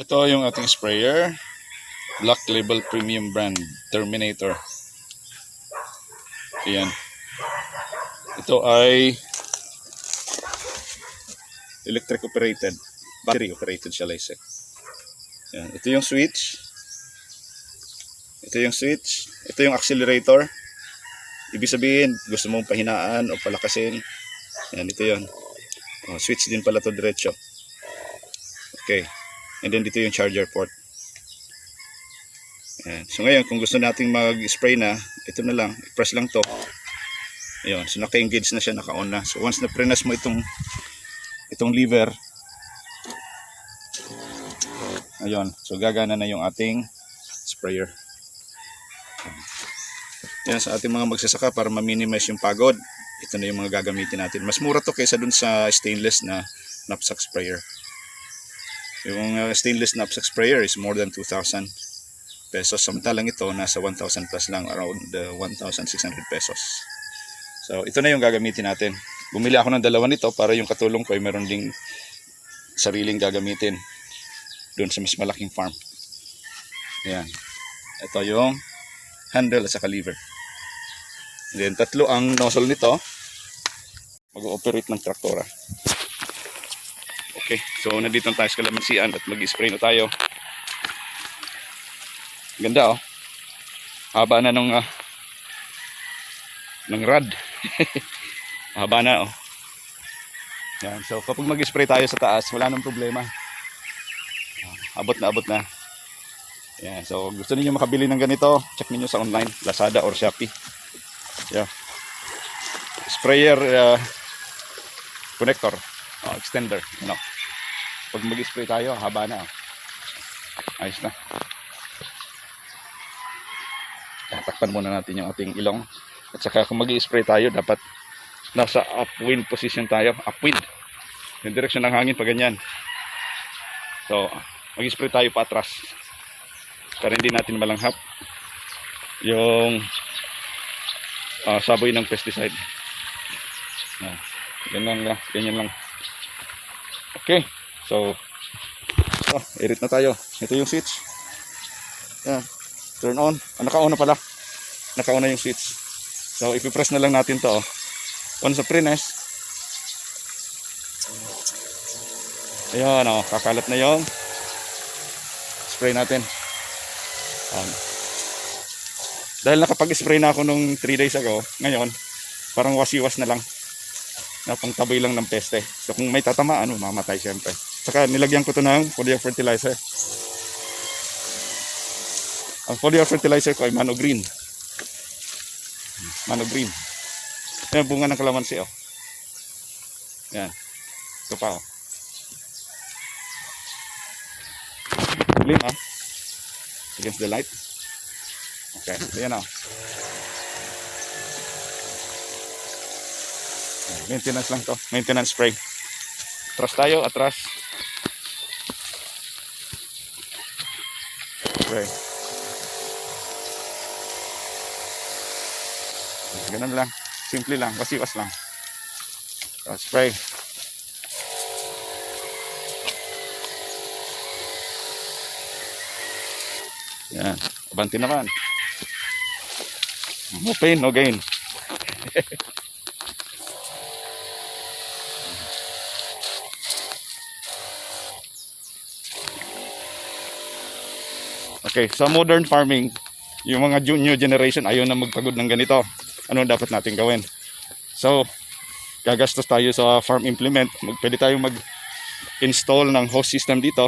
Ito yung ating sprayer. Black Label Premium Brand. Terminator. Ayan. Ito ay electric operated. Battery operated I say. Ayan. Ito yung switch. Ito yung switch. Ito yung accelerator. Ibig sabihin, gusto mong pahinaan o palakasin. Ayan, ito yun. Oh, switch din pala to diretso. Okay. And then dito yung charger port. Ayan. So ngayon, kung gusto nating mag-spray na, ito na lang. I-press lang to. Ayun. So naka-engage na siya, naka-on na. So once na prenas mo itong itong lever, ayun. So gagana na yung ating sprayer. Yan sa ating mga magsasaka para ma-minimize yung pagod. Ito na yung mga gagamitin natin. Mas mura to kaysa dun sa stainless na knapsack sprayer. Yung uh, stainless knapsack sprayer is more than 2,000 pesos. Samantalang ito, nasa 1,000 plus lang, around uh, 1,600 pesos. So, ito na yung gagamitin natin. Bumili ako ng dalawa nito para yung katulong ko ay meron ding sariling gagamitin doon sa mas malaking farm. Ayan. Ito yung handle at saka lever. Then, tatlo ang nozzle nito. Mag-ooperate ng traktora. Okay, so nandito na tayo sa kalamansian at mag-spray na tayo. Ganda oh. Haba na nung ah, ng rod. Haba na oh. Yan, so kapag mag-spray tayo sa taas, wala nang problema. Abot na abot na. Yan, so gusto niyo makabili ng ganito, check niyo sa online, Lazada or Shopee. Yeah. Sprayer ah, connector, oh, extender, ano. Pag mag-spray tayo, haba na. oh. Ayos na. Tatakpan muna natin yung ating ilong. At saka kung mag-spray tayo, dapat nasa upwind position tayo. Upwind. Yung direksyon ng hangin pa ganyan. So, mag-spray tayo patras. Para hindi natin malanghap yung ah, saboy ng pesticide. Ah, ganyan lang, ganyan lang. Okay. So, oh, irit na tayo. Ito yung switch. Yan. Turn on. Ah, naka-on na pala. Naka-on na yung switch. So, ipipress na lang natin to. Oh. Once sa prenes. Ayan, oh, kakalat na yung spray natin. Um, dahil nakapag-spray na ako nung 3 days ago, ngayon, parang wasiwas na lang. Na pangtabay lang ng peste. So kung may tatamaan, mamatay syempre. Saka nilagyan ko to ng foliar fertilizer. Ang foliar fertilizer ko ay Mano Green. Mano Green. Yan, bunga ng kalamansi, oh. Yan. Ito pa, oh. Gleam, ah. Against the light. Okay, ayan, oh. Maintenance lang to. Maintenance spray. Atras tayo, atras. Okay. Ganun lang. Simple lang. Basiwas lang. So, spray. Yan. Abanti naman. No pain, no gain. Okay, sa modern farming, yung mga new generation ayaw na magpagod ng ganito. Ano dapat natin gawin? So, gagastos tayo sa farm implement. Pwede tayo mag-install ng hose system dito.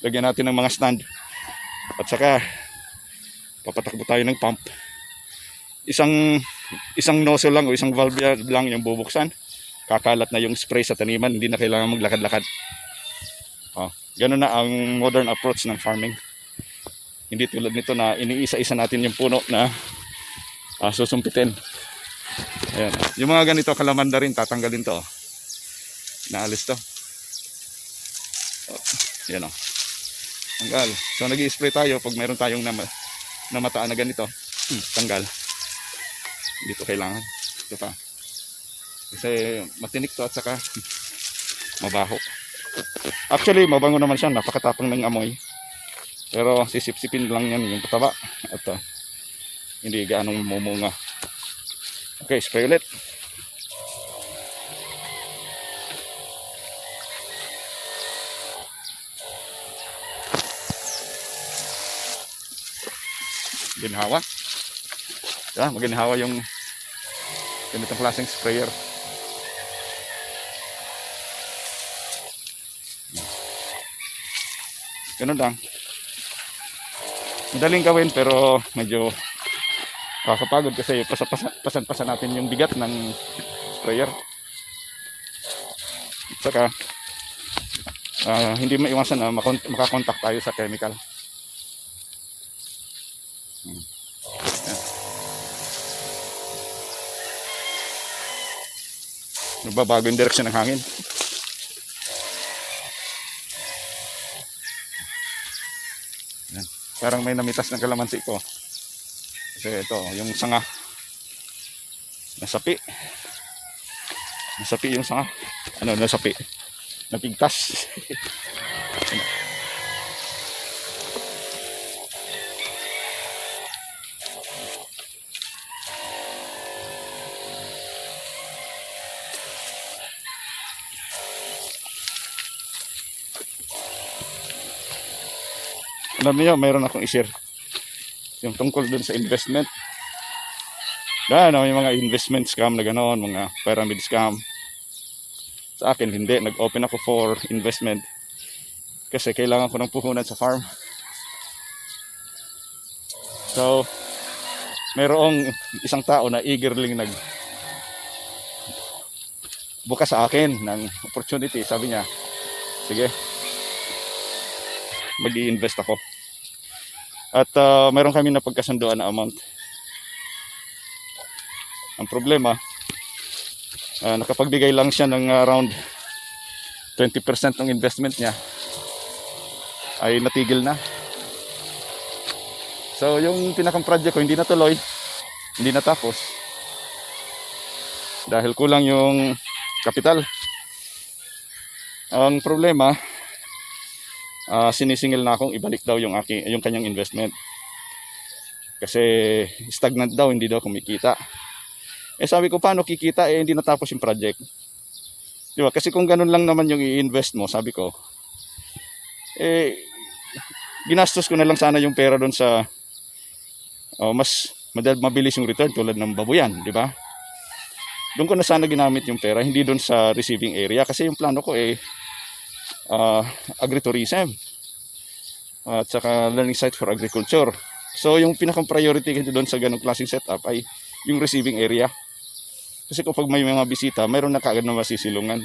Lagyan natin ng mga stand. At saka, papatakbo tayo ng pump. Isang isang nozzle lang o isang valve lang yung bubuksan. Kakalat na yung spray sa taniman. Hindi na kailangan maglakad-lakad. Oh, ganun na ang modern approach ng farming. Hindi tulad nito na iniisa-isa natin yung puno na ah, susumpitin. Ayan. Yung mga ganito kalamanda rin, tatanggalin to. oh. Naalis to. Oh, yan o. Tanggal. So nag spray tayo pag meron tayong nama, namataan na ganito. Hmm, tanggal. Hindi to kailangan. Ito pa. Kasi matinik to at saka mabaho. Actually, mabango naman siya. Napakatapang ng amoy. Pero sisip-sipin lang yan yung pataba. At ah, hindi gaanong mumunga. Okay, spray ulit. Ginhawa. Yeah, maginhawa yung ganitong klaseng sprayer. Ganun lang. Madaling gawin pero medyo kakapagod kasi pasapasa- pasan-pasan natin yung bigat ng sprayer. At saka ah, hindi maiwasan na makon- makakontak tayo sa chemical. Hmm. Yan. Nagbabago yung direksyon ng hangin. Parang may namitas ng kalamansi ko. Kasi ito, yung sanga. Nasapi. Nasapi yung sanga. Ano, nasapi. Napigtas. Alam niyo, mayroon akong i-share. Yung tungkol dun sa investment. Dahil may mga investment scam na gano'n, mga pyramid scam. Sa akin, hindi. Nag-open ako for investment. Kasi kailangan ko ng puhunan sa farm. So, mayroong isang tao na eagerly nag bukas sa akin ng opportunity. Sabi niya, sige, mag invest ako. At uh, mayroon kami na pagkasunduan na amount. Ang problema, ah, nakapagbigay lang siya ng around 20% ng investment niya ay natigil na. So yung pinakang project ko hindi natuloy, hindi natapos. Dahil kulang yung kapital. Ang problema, ah, sinisingil na akong ibalik daw yung aking yung kanyang investment. Kasi stagnant daw, hindi daw kumikita. Eh sabi ko, paano kikita? Eh hindi natapos yung project. Di ba? Kasi kung ganun lang naman yung i-invest mo, sabi ko, eh, ginastos ko na lang sana yung pera doon sa, oh, mas mabilis yung return tulad ng babuyan, di ba? Doon ko na sana ginamit yung pera, hindi doon sa receiving area. Kasi yung plano ko eh, ah, agritourism. At saka learning site for agriculture. So yung pinakang priority ko doon sa ganong klaseng setup ay yung receiving area. Kasi kapag may mga bisita, mayroon na kaagad na masisilungan.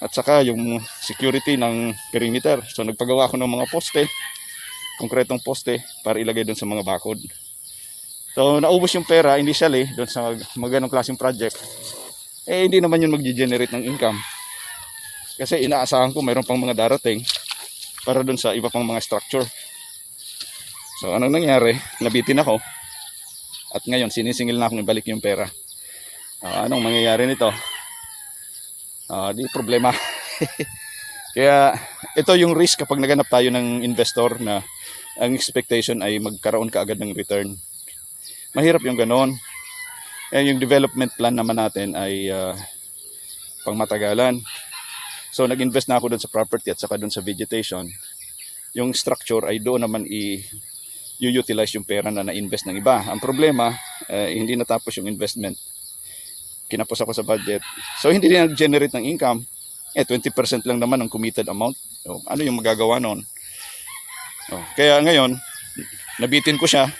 At saka yung security ng perimeter. So nagpagawa ako ng mga poste, konkretong poste para ilagay doon sa mga bakod. So naubos yung pera initially doon sa mga ganong klaseng project. Eh hindi naman yun mag-generate ng income. Kasi inaasahan ko mayroon pang mga darating para doon sa iba pang mga structure. So anong nangyari? Nabitin ako. At ngayon sinisingil na akong ibalik yung pera. Ah, anong mangyayari nito? Ah, di problema. Kaya ito yung risk kapag naganap tayo ng investor na ang expectation ay magkaroon ka agad ng return. Mahirap yung ganon. Eh, yung development plan naman natin ay ah, pangmatagalan. So nag-invest na ako doon sa property at saka doon sa vegetation. Yung structure ay doon naman i utilize yung pera na na-invest ng iba. Ang problema, eh, hindi natapos yung investment. Kinapos ako sa budget. So hindi din nag-generate ng income. Eh 20% lang naman ang committed amount. So, ano yung magagawa noon? Oh, kaya ngayon, nabitin ko siya.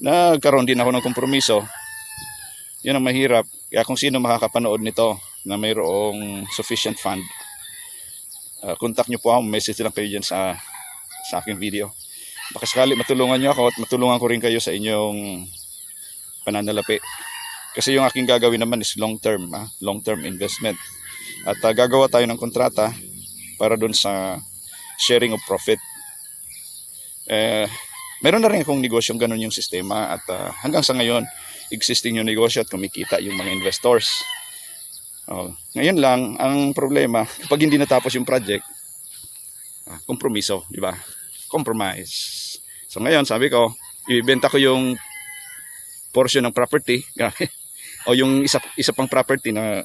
Nagkaroon din ako ng kompromiso. Yan ang mahirap. Kaya kung sino makakapanood nito na mayroong sufficient fund, uh, contact nyo po ako. Message lang kayo dyan sa, sa aking video. Baka sakali matulungan nyo ako at matulungan ko rin kayo sa inyong pananalapi. Kasi yung aking gagawin naman is long term, ah, long term investment. At ah, gagawa tayo ng kontrata para doon sa sharing of profit. Eh, meron na rin akong negosyong ganun yung sistema at ah, hanggang sa ngayon, existing yung negosyo at kumikita yung mga investors. Oh, ngayon lang, ang problema, kapag hindi natapos yung project, ah, kompromiso, di ba? Compromise. So ngayon, sabi ko, ibibenta ko yung portion ng property, o yung isa, isa pang property na,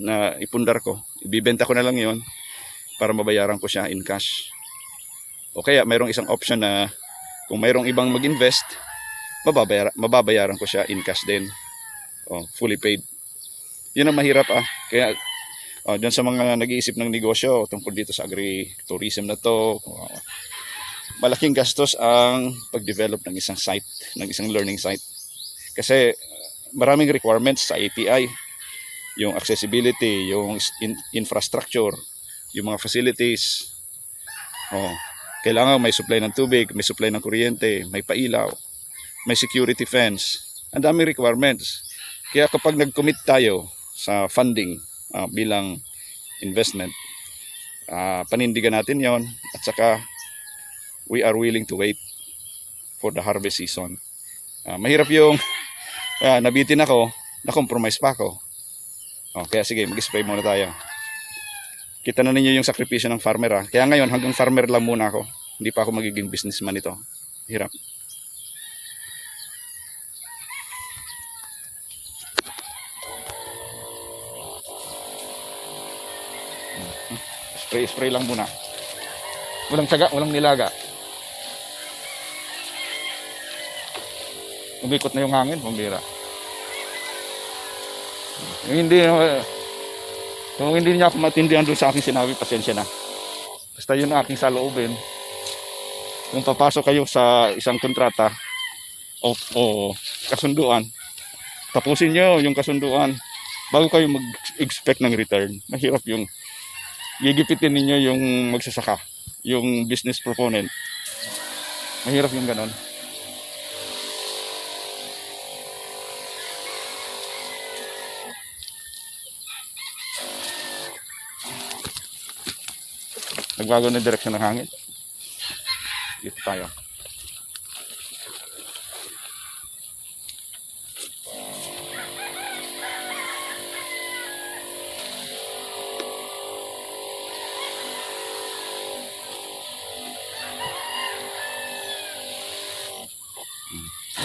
na ipundar ko, ibibenta ko na lang yon para mabayaran ko siya in cash. O kaya mayroong isang option na kung mayroong ibang mag-invest, mababayaran, mababayaran ko siya in cash din. O, fully paid. Yun ang mahirap ah. Kaya oh, dyan sa mga nag-iisip ng negosyo tungkol dito sa agri-tourism na to, oh, malaking gastos ang pag-develop ng isang site, ng isang learning site. Kasi uh, maraming requirements sa API, yung accessibility, yung in- infrastructure, yung mga facilities. Oh, kailangan may supply ng tubig, may supply ng kuryente, may pailaw, may security fence. Ang daming requirements. Kaya kapag nag-commit tayo sa funding ah, bilang investment, ah, panindigan natin yon at saka we are willing to wait for the harvest season. Ah, mahirap yung ah, nabitin ako, na-compromise pa ako. Oh, kaya sige, mag-spray muna tayo. Kita na ninyo yung sakripisyo ng farmer ah. Kaya ngayon hanggang farmer lang muna ako. Hindi pa ako magiging businessman ito. Hirap. Spray, spray lang muna. Walang tsaga, walang nilaga. Umikot na yung hangin, pambira. Yung hindi, eh, kung hindi niya ako matindihan doon sa aking sinabi, pasensya na. Basta yun ang aking saloobin. Kung papasok kayo sa isang kontrata o, o kasunduan, tapusin nyo yung kasunduan bago kayo mag-expect ng return. Mahirap yung gigipitin ninyo yung magsasaka, yung business proponent. Mahirap yung ganon. Nagbago na direksyon ng hangin. Dito tayo.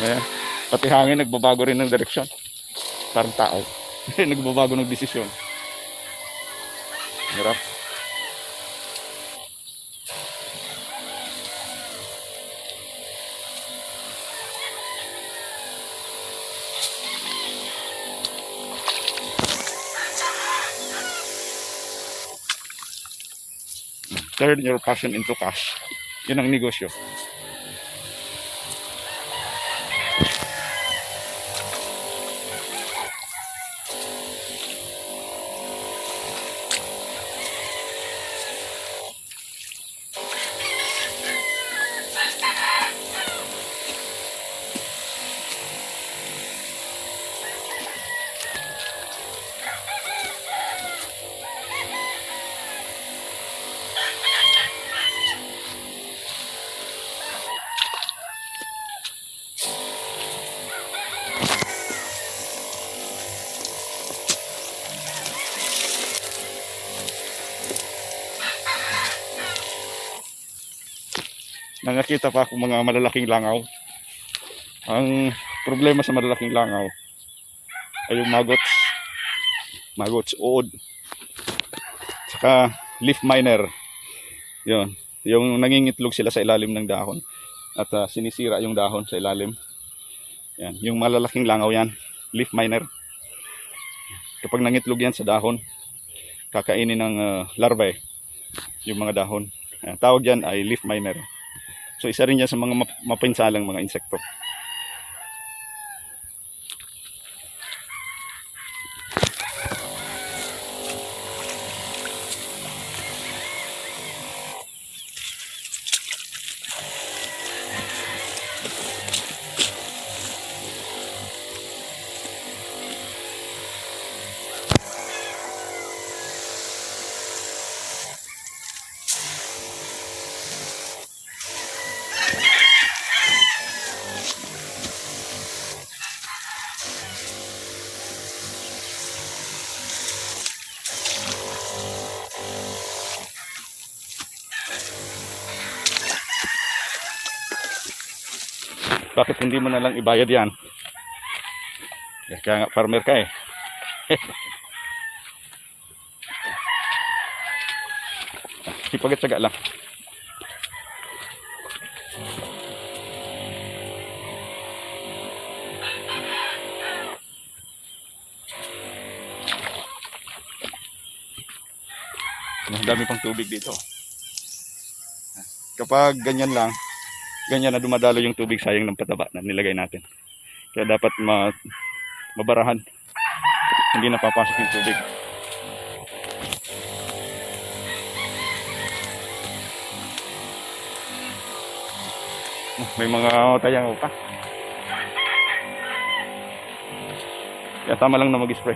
Ayan. Pati hangin nagbabago rin ng direksyon. Parang tao. nagbabago ng desisyon. Hirap. turn your passion into cash. Yun ang negosyo. Na nakita pa ako mga malalaking langaw. Ang problema sa malalaking langaw ay yung maggots. Maggots, uod. Saka leaf miner. Yun. Yung nangingitlog sila sa ilalim ng dahon. At ah, sinisira yung dahon sa ilalim. Yan. Yung malalaking langaw yan. Leaf miner. Kapag nangitlog yan sa dahon, kakainin ng ah, larvae yung mga dahon. Ang tawag yan ay leaf miner. So isa rin yan sa mga map- mapinsalang mga insekto. Bakit hindi mo na lang ibayad yan? Eh, Kaya nga farmer ka eh. Ipagitsaga lang. Ang dami pang tubig dito. Kapag ganyan lang, ganyan na dumadalo yung tubig sayang ng pataba na nilagay natin. Kaya dapat ma mabarahan. Hindi napapasok yung tubig. Oh, May mga tayang pa. Kaya tama lang na mag-spray.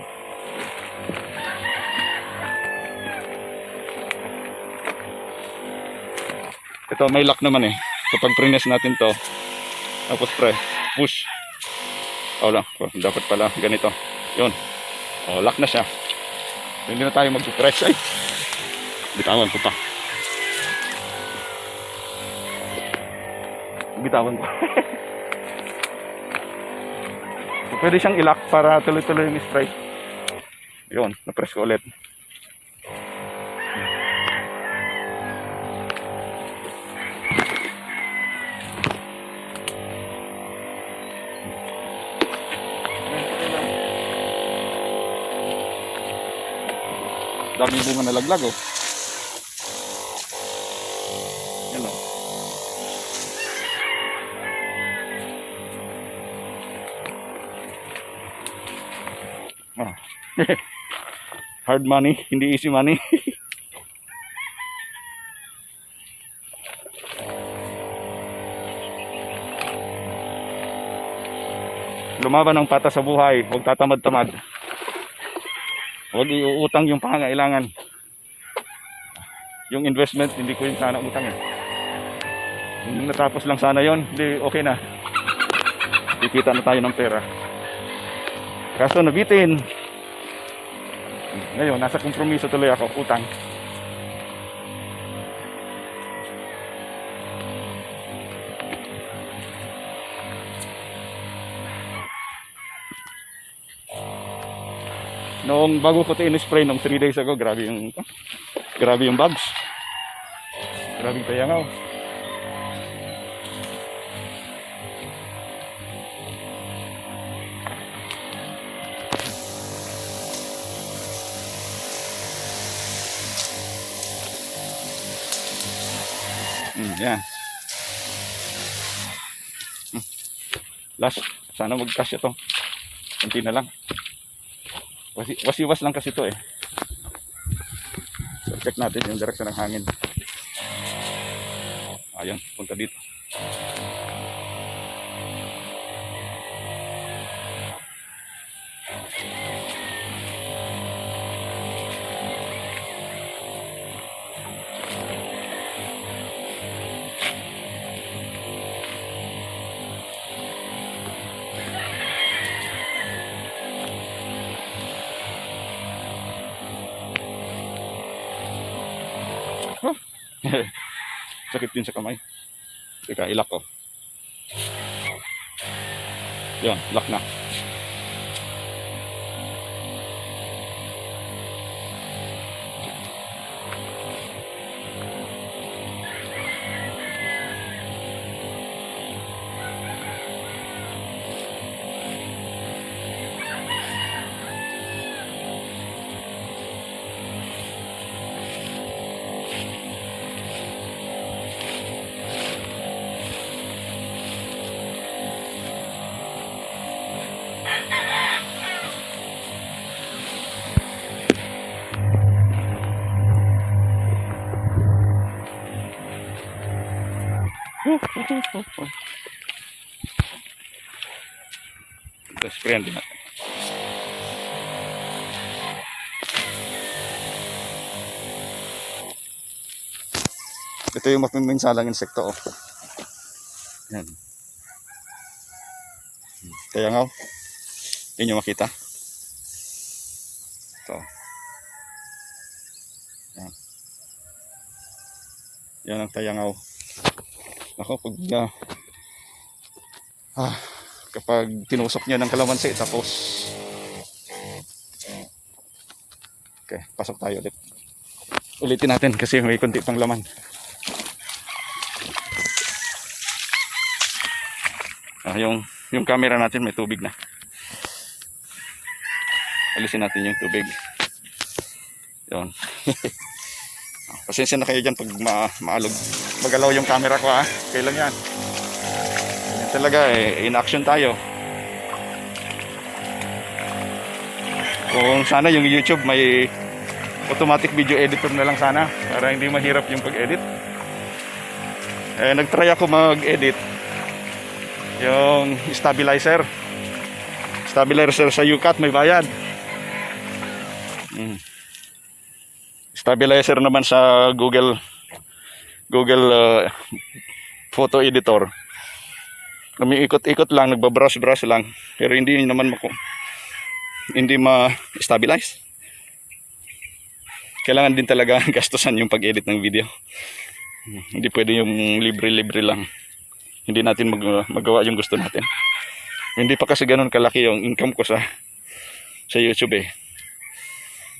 Ito may lock naman eh. Kapag prines natin to, tapos pre, push. Oh lang, oh, dapat pala ganito. Yun. Oh, lock na siya. Hindi na tayo mag-press ay. Bitawan ko pa. Bitawan ko. pwede siyang ilock para tuloy-tuloy yung spray. Yun, na-press ko ulit. Dami bunga nalaglag oh. Yan oh. Ah. Hard money, hindi easy money. Lumaban ng pata sa buhay, huwag tatamad-tamad. Huwag iuutang yung pangangailangan. Yung investment, hindi ko yung sana utang eh. Kung natapos lang sana yon, hindi okay na. Kikita na tayo ng pera. Kaso nabitin. Ngayon, nasa kompromiso tuloy ako, utang. Noong bago ko ito in-spray nung 3 days ago, grabe yung grabe yung bugs. Grabe yung tayangaw. Mm, yan. Mm. Last, sana mag-cash ito. Kunti na lang. Wasi, wasiwas lang kasi to eh. So check natin yung direksyon ng hangin. Ayun, punta dito. Sakit din sa kamay. Teka, ilak ko. Yun, lock na. Ito, sprayan din natin. Ito yung mapimingsalang insekto. Oh. Yan. Kaya nga, oh. Hindi nyo makita. Ito. Yan. Yan ang tayangaw. Ako, pag uh, ah, kapag tinusok niya ng kalamansi tapos Okay, pasok tayo ulit. Ulitin natin kasi may konti pang laman. Ah, yung yung camera natin may tubig na. Alisin natin yung tubig. Yun. Ah, Pasensya na kayo dyan pag ma maalog. Magalaw yung camera ko ha. Kailan yan? Yan talaga eh. In action tayo. Kung sana yung YouTube may automatic video editor na lang sana para hindi mahirap yung pag-edit. Eh, nagtry ako mag-edit yung stabilizer. Stabilizer sa UCAT may bayad. Mm. Stabilizer naman sa Google Google uh, photo editor. Umiikot-ikot lang, nagbabrush-brush lang. Pero hindi naman mako hindi ma-stabilize. Kailangan din talaga gastusan yung pag-edit ng video. Hindi pwede yung libre-libre lang. Hindi natin mag- magawa yung gusto natin. Hindi pa kasi ganun kalaki yung income ko sa sa YouTube eh.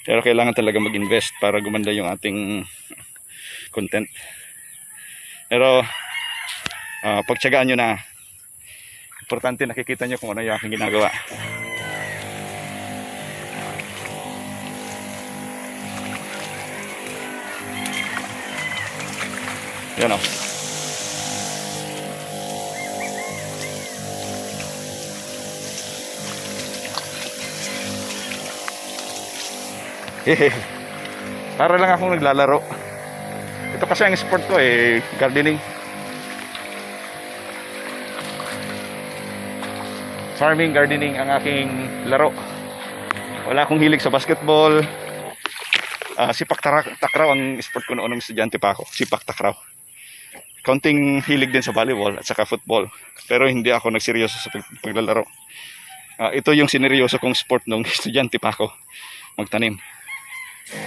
Pero kailangan talaga mag-invest para gumanda yung ating content. Pero ah, pagtyagaan nyo na importante nakikita nyo kung ano yung aking ginagawa. Yan o. Para lang akong naglalaro. Ito kasi ang sport ko eh, gardening. Farming, gardening ang aking laro. Wala akong hilig sa basketball. Ah, sipak takraw ang sport ko noong estudyante pa ako. Sipak takraw. Kaunting hilig din sa volleyball at saka football. Pero hindi ako nagseryoso sa pag- paglalaro. Ah, ito yung sineryoso kong sport nung estudyante pa ako. Magtanim. Kaya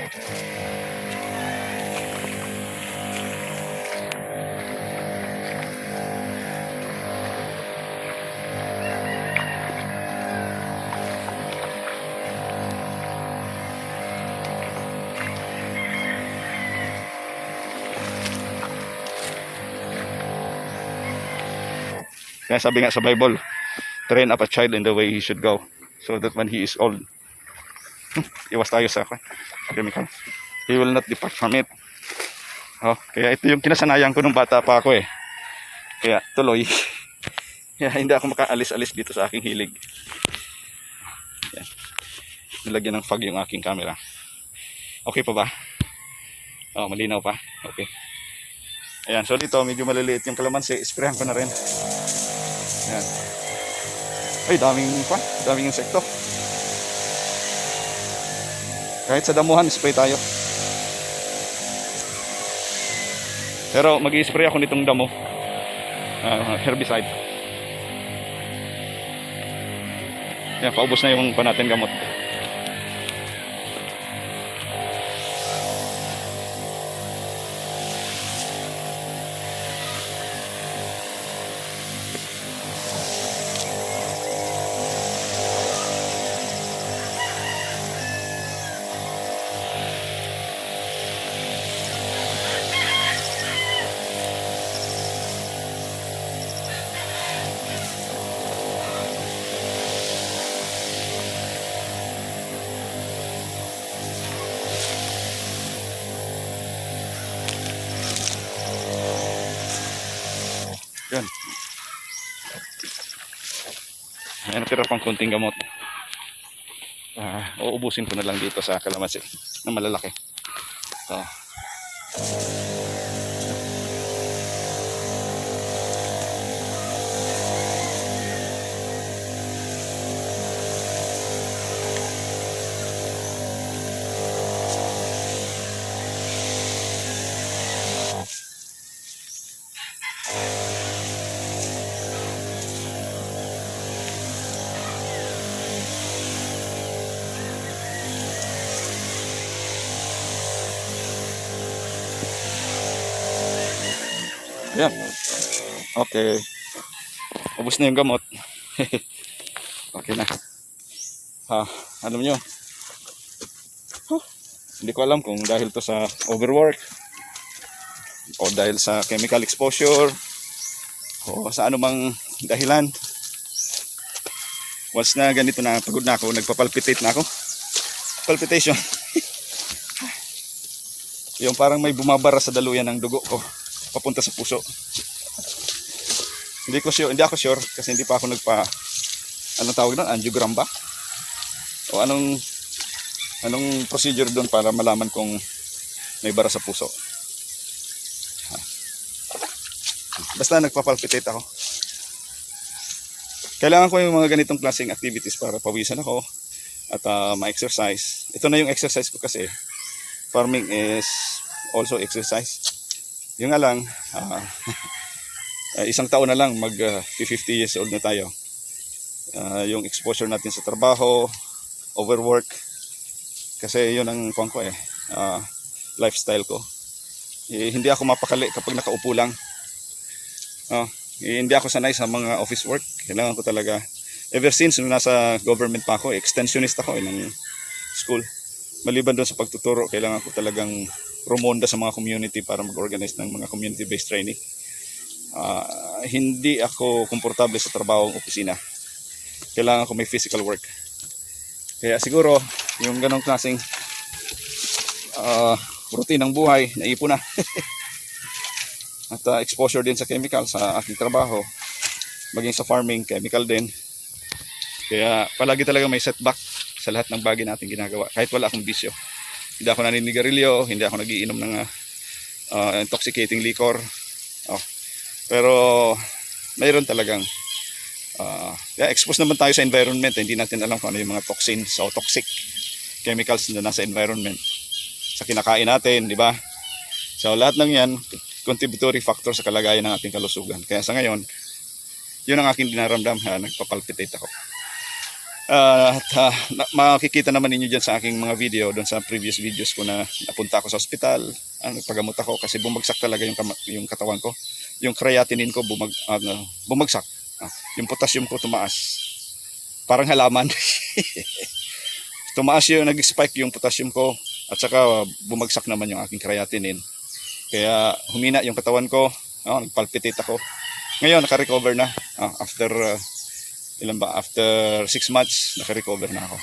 sabi nga sa Bible, train up a child in the way he should go so that when he is old, iwas tayo sa chemical. He will not depart from it. Oh, kaya ito yung kinasanayan ko nung bata pa ako eh. Kaya tuloy. Kaya hindi ako makaalis-alis dito sa aking hilig. Yan. Nilagyan ng fog yung aking camera. Okay pa ba? Oh, malinaw pa. Okay. Ayan, so dito medyo maliliit yung kalamansi. Sprayan ko na rin. Ayan. Ay, daming pa. Daming insekto. Kahit sa damuhan, spray tayo. Pero mag spray ako nitong damo. Ah, herbicide. Yan, paubos na yung pa natin gamot. May natira pang konting gamot. Ah, uubusin ko na lang dito sa kalamansi na malalaki. So, yan. Okay. Ubus na yung gamot. okay na. Ha, alam nyo. Huh, hindi ko alam kung dahil to sa overwork o dahil sa chemical exposure o sa anumang dahilan. Once na ganito na pagod na ako, nagpapalpitate na ako. Palpitation. yung parang may bumabara sa daluyan ng dugo ko papunta sa puso. Hindi ko sure, hindi ako sure kasi hindi pa ako nagpa anong tawag doon, angiogram ba? O anong anong procedure doon para malaman kung may bara sa puso. Basta nagpapalpitate ako. Kailangan ko yung mga ganitong klaseng activities para pawisan ako at ah, ma-exercise. Ito na yung exercise ko kasi. Farming is also exercise. Yung nga lang, ah, ah, isang taon na lang mag ah, 50 years old na tayo. Ah, yung exposure natin sa trabaho, overwork, kasi yun ang kuwan ko eh, ah, lifestyle ko. Eh, hindi ako mapakali kapag nakaupo lang. Oh, eh, hindi ako sanay sa mga office work. Kailangan ko talaga, ever since nung nasa government pa ako, extensionist ako eh, ng school. Maliban doon sa pagtuturo, kailangan ko talagang rumonda sa mga community para mag-organize ng mga community-based training. Ah, hindi ako komportable sa trabaho ng opisina. Kailangan ko may physical work. Kaya siguro, yung ganong klaseng ah, routine ng buhay, naipon na. At ah, exposure din sa chemical sa aking trabaho, maging sa farming, chemical din. Kaya palagi talaga may setback sa lahat ng bagay natin ginagawa, kahit wala akong bisyo. Hindi ako naninigarilyo, hindi ako nagiinom ng ah, intoxicating liquor. Oh. Pero mayroon talagang ah, yeah, exposed naman tayo sa environment, hindi natin alam kung ano yung mga toxins o toxic chemicals na nasa environment sa kinakain natin, di ba? So lahat ng yan, contributory factor sa kalagayan ng ating kalusugan. Kaya sa ngayon, yun ang aking dinaramdam, ha, nagpapalpitate ako. Ah, at na- makikita naman ninyo dyan sa aking mga video, doon sa previous videos ko na napunta ako sa ospital, ah, nagpagamot ako kasi bumagsak talaga yung, yung katawan ko. Yung creatinine ko bumag, ano, bumagsak. Ah, yung potassium ko tumaas. Parang halaman. tumaas yung nag-spike yung potassium ko at saka bumagsak naman yung aking creatinine. Kaya humina yung katawan ko, oh, nagpalpitate ako. Ngayon naka-recover na Ah, after uh, ilan ba after 6 months naka-recover na ako.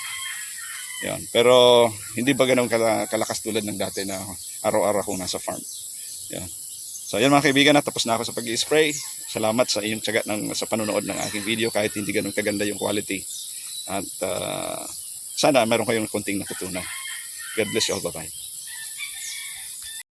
Yan. Pero hindi ba ganun kala, kalakas tulad ng dati na araw-araw akong nasa farm. Yan. So yan mga kaibigan, tapos na ako sa pag-spray. Salamat sa iyong tiyaga ng sa panonood ng aking video kahit hindi ganun kaganda yung quality. At uh, sana meron kayong konting natutunan. God bless you all. Bye-bye.